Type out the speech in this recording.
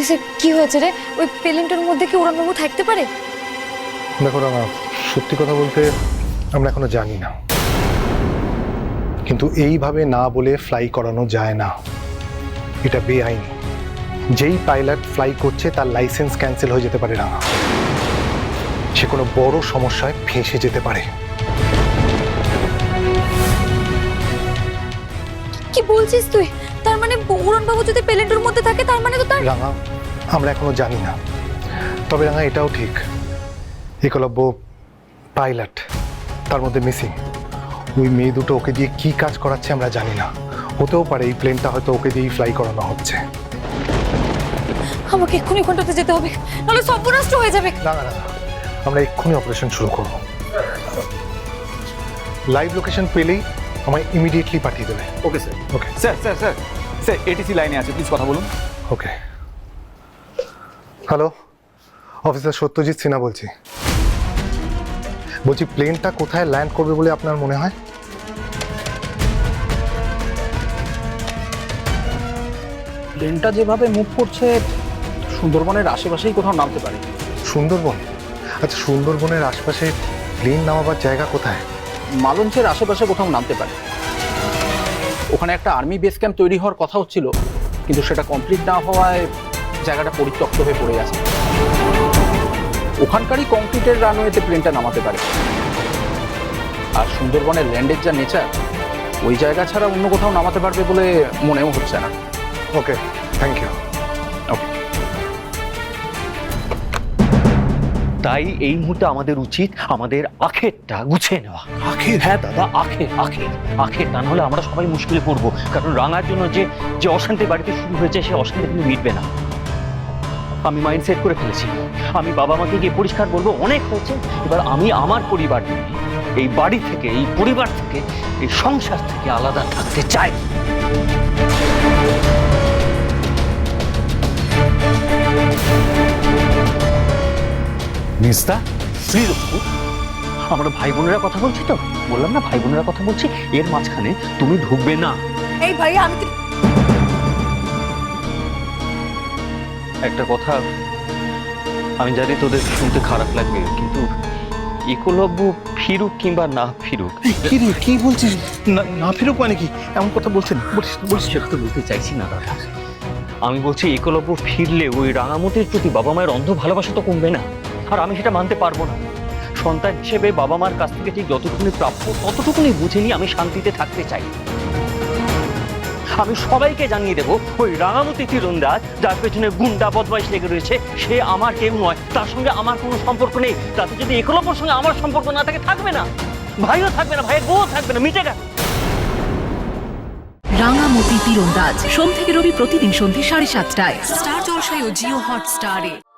পুলিশের কি হয়েছে রে? ওই প্লেনটার মধ্যে কি উড়ানবাবু থাকতে পারে? দেখো রাঙা সত্যি কথা বলতে আমরা এখনও জানি না। কিন্তু এইভাবে না বলে ফ্লাই করানো যায় না। এটা বেআইনি। যেই পাইলট ফ্লাই করছে তার লাইসেন্স ক্যান্সেল হয়ে যেতে পারে রাঙা সে কোনো বড় সমস্যায় ফেঁসে যেতে পারে। কি বলছিস তুই? মানে উড়ানবাবু যদি প্লেনটার মধ্যে থাকে তার মানে তো তার রাঙা আমরা এখনও জানি না। তবে রাঙা এটাও ঠিক। একলব্য পাইলট তার মধ্যে মিসিং। ওই মেয়ে দুটো ওকে দিয়ে কি কাজ করাচ্ছে আমরা জানি না। হতেও পারে এই প্লেনটা হয়তো ওকে দিয়েই ফ্লাই করানো হচ্ছে। আমাকে এক্ষুনি ঘন্টাতে যেতে হবে নাহলে সব নষ্ট হয়ে যাবে। না রাঙা আমরা এক্ষুনি অপারেশন শুরু করব। লাইভ লোকেশন পেলেই আমায় ইমিডিয়েটলি পাঠিয়ে দেবে। Okay sir okay sir sir sir sir ATC লাইনে আছে প্লিজ কথা বলুন। Okay. Hello officer Satyajit Sinha বলছি। বলছি প্লেনটা কোথায় ল্যান্ড করবে বলে আপনার মনে হয়? প্লেনটা যেভাবে মুভ করছে সুন্দরবনের আশেপাশেই কোথাও নামতে পারে। সুন্দরবন? আচ্ছা সুন্দরবনের আশপাশে প্লেন নামাবার জায়গা কোথায়? মালঞ্চের আশেপাশে কোথাও নামতে পারে। ওখানে একটা আর্মি বেস ক্যাম্প তৈরি হওয়ার কথা হচ্ছিল কিন্তু সেটা কমপ্লিট না হওয়ায় জায়গাটা পরিত্যক্ত হয়ে পড়ে আছে ওখানকারই কংক্রিটের রানওয়েতে প্লেনটা নামাতে পারে। আর সুন্দরবনের ল্যান্ডের যা নেচার ওই জায়গা ছাড়া অন্য কোথাও নামাতে পারবে বলে মনেও হচ্ছে না। ওকে থ্যাংক ইউ তাই এই মুহূর্তে আমাদের উচিত আমাদের আখেরটা গুছিয়ে নেওয়া। আখের? হ্যাঁ দাদা আখের আখের আখের। তা নাহলে আমরা সবাই মুশকিলে পড়ব। কারণ রাঙার জন্য যে যে অশান্তি বাড়িতে শুরু হয়েছে সে অশান্তি কিন্তু মিটবে না। আমি মাইন্ড সেট করে ফেলেছি। আমি বাবা মাকে গিয়ে পরিষ্কার বলব অনেক হয়েছে। এবার আমি আমার পরিবার নিয়ে এই বাড়ি থেকে এই পরিবার থেকে এই সংসার থেকে আলাদা থাকতে চাই। নিস্তা? শ্রীরূপপুর আমরা ভাই বোনেরা কথা বলছি তো? বললাম না ভাই বোনেরা কথা বলছি এর মাঝখানে তুমি ঢুকবে না। এই ভাই আমি একটা কথা আমি জানি তোদের শুনতে খারাপ লাগবে কিন্তু একলব্য ফিরুক কিংবা না ফিরুক কি রে কি বলছিস? না না ফিরুক মানে কি? এমন কথা বলছেন বলিস বলিস। সেটা তো বলতে চাইছি না দাদা। আমি বলছি একলব্য ফিরলে ওই রাঙামতির প্রতি বাবা মায়ের অন্ধ ভালোবাসা তো কমবে না। আর আমি সেটা মানতে পারব না। সন্তান হিসেবে বাবা মার কাছ থেকে ঠিক যতটুকুনি প্রাপ্য, ততটুকুনি বুঝে নিয়ে আমি শান্তিতে থাকতে চাই। আমি সবাইকে জানিয়ে দেবো, ওই রাঙামতি তীরন্দাজ, যার পেছনে গুন্ডা বদমাইশ লেগে রয়েছে, সে আমার কেউ নয়। তার সঙ্গে আমার কোনো সম্পর্ক নেই। তাতে যদি একলব্যর সঙ্গে আমার সম্পর্ক না থাকে, থাকবে না। ভাইও থাকবে না, ভাইয়ের বউ থাকবে না, মিটে গেছে। রাঙামতি তীরন্দাজ, সোম থেকে রবি প্রতিদিন সন্ধ্যে সাড়ে সাতটায়। স্টার জলসায় ও জিও হটস্টারে।